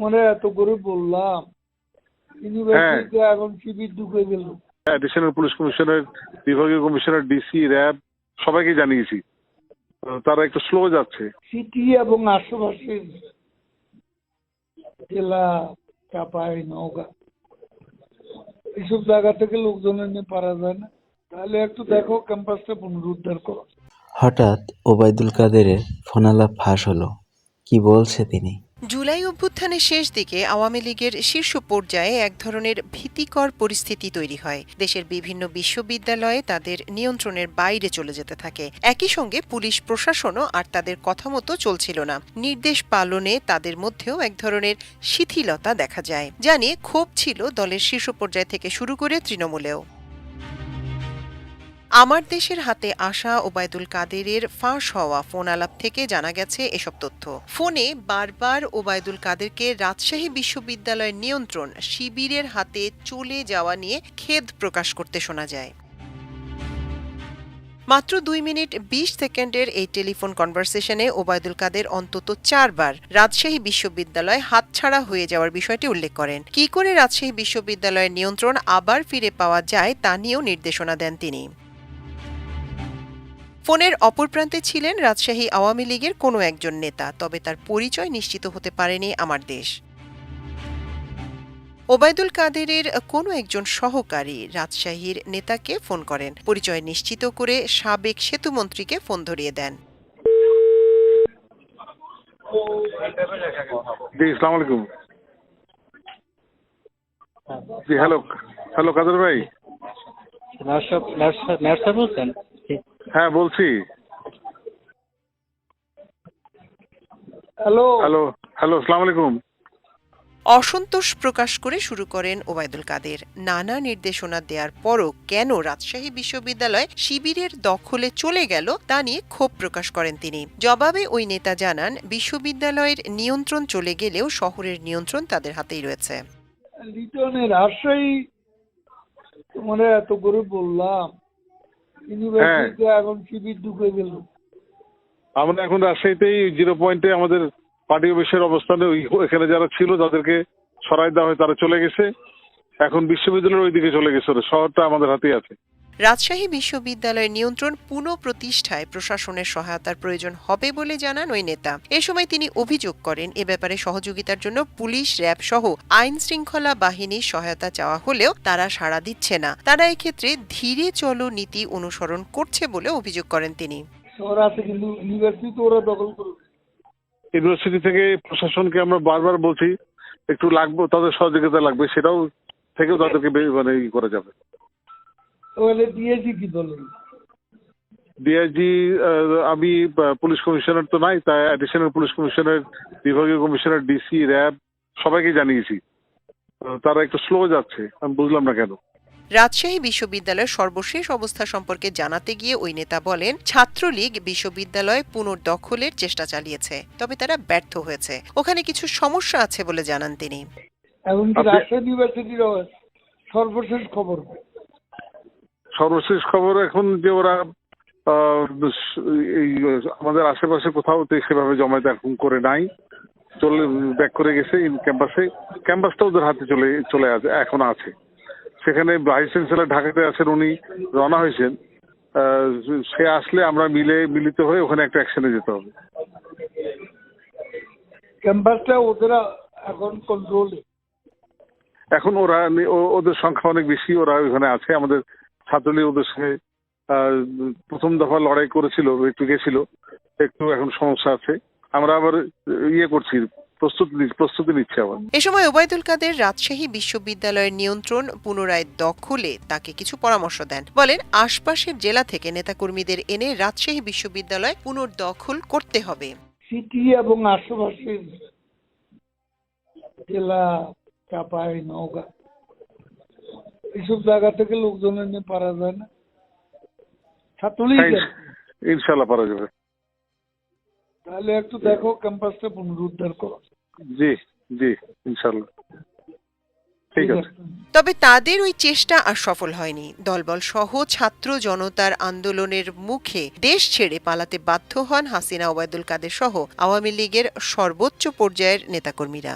তোমার এত করে বললাম। ইউনিভার্সিটিতে এখন শিবির ঢুকে গেল। অ্যাডিশনাল পুলিশ কমিশনের বিভাগীয় কমিশনার ডিসি র্যাব সবাইকে জানিয়েছি। তারা একটু স্লো যাচ্ছে। সিটি এবং আশেপাশের জেলা চাপাই নওগাঁ এইসব জায়গা থেকে লোকজন এনে পারা যায় না। তাহলে একটু দেখো ক্যাম্পাসটা পুনরুদ্ধার করো। হঠাৎ ওবায়দুল কাদেরের ফোনালাপ ফাঁস হলো। কি বলছে তিনি? জুলাই অভ্যুত্থানের শেষ দিকে আওয়ামী লীগের শীর্ষ পর্যায়ে এক ধরনের ভীতিকর পরিস্থিতি তৈরি হয়। দেশের বিভিন্ন বিশ্ববিদ্যালয়ে তাদের নিয়ন্ত্রণের বাইরে চলে যেতে থাকে। একই সঙ্গে পুলিশ প্রশাসনও আর তাদের কথা মতো চলছিল না। নির্দেশ পালনে তাদের মধ্যেও এক ধরনের শিথিলতা দেখা যায়। যা নিয়ে ক্ষোভ ছিল দলের শীর্ষ পর্যায় থেকে শুরু করে তৃণমূলেও। আমার দেশের হাতে আসা ওবায়দুল কাদেরের ফাঁস হওয়া ফোন আলাপ থেকে জানা গেছে এসব তথ্য। ফোনে বারবার ওবায়দুল কাদেরকে রাজশাহী বিশ্ববিদ্যালয়ের নিয়ন্ত্রণ শিবিরের হাতে চলে যাওয়া নিয়ে খেদ প্রকাশ করতে শোনা যায়। মাত্র দুই মিনিট বিশ সেকেন্ডের এই টেলিফোন কনভারসেশনে ওবায়দুল কাদের অন্তত চারবার রাজশাহী বিশ্ববিদ্যালয় হাতছাড়া হয়ে যাওয়ার বিষয়টি উল্লেখ করেন। কি করে রাজশাহী বিশ্ববিদ্যালয়ের নিয়ন্ত্রণ আবার ফিরে পাওয়া যায় তা নিয়েও নির্দেশনা দেন তিনি। ফোনের অপর প্রান্তে ছিলেন রাজশাহী আওয়ামী লীগের কোনো একজন নেতা তবে তার পরিচয় নিশ্চিত হতে পারেনি আমার দেশ। ওবায়দুল কাদেরের কোনো একজন সহকারী রাজশাহীর নেতাকে ফোন করেন। পরিচয় নিশ্চিত করে সাবেক সেতুমন্ত্রীকে ফোন ধরিয়ে দেন। আলাইকুম। জি হ্যালো হ্যালো কাদের ভাই? বলছেন? হ্যাঁ বলছি। হ্যালো। হ্যালো হ্যালো আসসালামু আলাইকুম। অসন্তোষ প্রকাশ করে শুরু করেন ওবায়দুল কাদের। নানা নির্দেশনা দেওয়ার পরও কেন রাজশাহী বিশ্ববিদ্যালয় শিবিরের দখলে চলে গেল তা নিয়ে ক্ষোভ প্রকাশ করেন তিনি। জবাবে ওই নেতা জানান বিশ্ববিদ্যালয়ের নিয়ন্ত্রণ চলে গেলেও শহরের নিয়ন্ত্রণ তাদের হাতেই রয়েছে। লিটনের রাজশাহী তোমার এত করে বললাম। ইউনিভার্সিটিতে এখন শিবির ঢুকে গেল। আমরা এখন রাজশাহীতেই জিরো পয়েন্টে আমাদের পার্টি অফিসের অবস্থানে ওই এখানে যারা ছিল তাদেরকে সরাই দেওয়া হয় তারা চলে গেছে। এখন বিশ্ববিদ্যালয়ের ওইদিকে চলে গেছে। শহরটা আমাদের হাতেই আছে। রাজশাহী বিশ্ববিদ্যালয়ের নিয়ন্ত্রণ পুনঃপ্রতিষ্ঠায় প্রশাসনের সহায়তার প্রয়োজন হবে বলে জানান ওই নেতা। এ সময় তিনি অভিযোগ করেন এ ব্যাপারে সহযোগিতার জন্য পুলিশ র্যাব সহ আইন শৃঙ্খলা বাহিনীর সহায়তা চাওয়া হলেও তারা সাড়া দিচ্ছে না। তারা এক্ষেত্রে ধীরে চলো নীতি অনুসরণ করছে বলে অভিযোগ করেন তিনি। শহর আছে কিন্তু ইউনিভার্সিটি ওরা দখল করবে। ইউনিভার্সিটি থেকে প্রশাসনকে আমরা বারবার বলছি একটু লাগবে তাদের সহযোগিতা লাগবে সেটাও থেকেও তাদেরকে মানে ই করা যাবে। তাহলে দিয়েছি কি দলে ডিআইজি আমি পুলিশ কমিশনার তো নাই তাই অ্যাডিশনাল পুলিশ কমিশনের বিভাগীয় কমিশনার ডিসি র্যাব সবাইকে জানিয়েছি। তারা একটু স্লো যাচ্ছে আমি বুঝলাম না কেন। রাজশাহী বিশ্ববিদ্যালয়ের সর্বশেষ অবস্থা সম্পর্কে জানাতে গিয়ে ওই নেতা বলেন ছাত্রলীগ বিশ্ববিদ্যালয় পুনর্দখলের চেষ্টা চালিয়েছে তবে তারা ব্যর্থ হয়েছে। ওখানে কিছু সমস্যা আছে বলে জানান তিনি। এখন কি আপনি- রাজশাহী ইউনিভার্সিটির সর্বশেষ খবর। সর্বশেষ খবর এখন যে ওরা এই আমাদের আশেপাশে কোথাও তো সেভাবে জমায়েত এখন করে নাই। চলে ব্যাক করে গেছে ক্যাম্পাসে ক্যাম্পাসটা ওদের হাতে চলে চলে আছে এখন আছে। সেখানে ভাইস চ্যান্সেলার ঢাকাতে আছেন উনি রওনা হয়েছেন। সে আসলে আমরা মিলে মিলিত হয়ে ওখানে একটা অ্যাকশনে যেতে হবে। ক্যাম্পাসটা ওদের এখন কন্ট্রোলে এখন ওরা ওদের সংখ্যা অনেক বেশি ওরা ওখানে আছে। আমাদের ছাত্রলীগ ওদের সঙ্গে প্রথম দফা লড়াই করেছিল একটু গেছিল একটু এখন সমস্যা আছে। আমরা আবার ইয়ে করছি প্রস্তুতি নিচ্ছি- আবার। এ সময় ওবায়দুল কাদের রাজশাহী বিশ্ববিদ্যালয়ের নিয়ন্ত্রণ পুনরায় দখলে তাকে কিছু পরামর্শ দেন। বলেন আশপাশের জেলা থেকে নেতাকর্মীদের এনে রাজশাহী বিশ্ববিদ্যালয় পুনর্দখল করতে হবে। সিটি এবং আশেপাশের জেলা চাপাই নওগাঁ এইসব জায়গা থেকে লোকজন এনে পারা যায় না। ছাত্রলীগ হ্যাঁ, ইনশাল্লাহ পারা যাবে। তাহলে একটু দেখো ক্যাম্পাসটা পুনরুদ্ধার করো। জি জি ইনশাল্লাহ। ঠিক আছে। তবে তাদের ওই চেষ্টা আর সফল হয়নি। দলবল সহ ছাত্র জনতার আন্দোলনের মুখে দেশ ছেড়ে পালাতে বাধ্য হন হাসিনা ওবায়দুল কাদের সহ আওয়ামী লীগের সর্বোচ্চ পর্যায়ের নেতাকর্মীরা।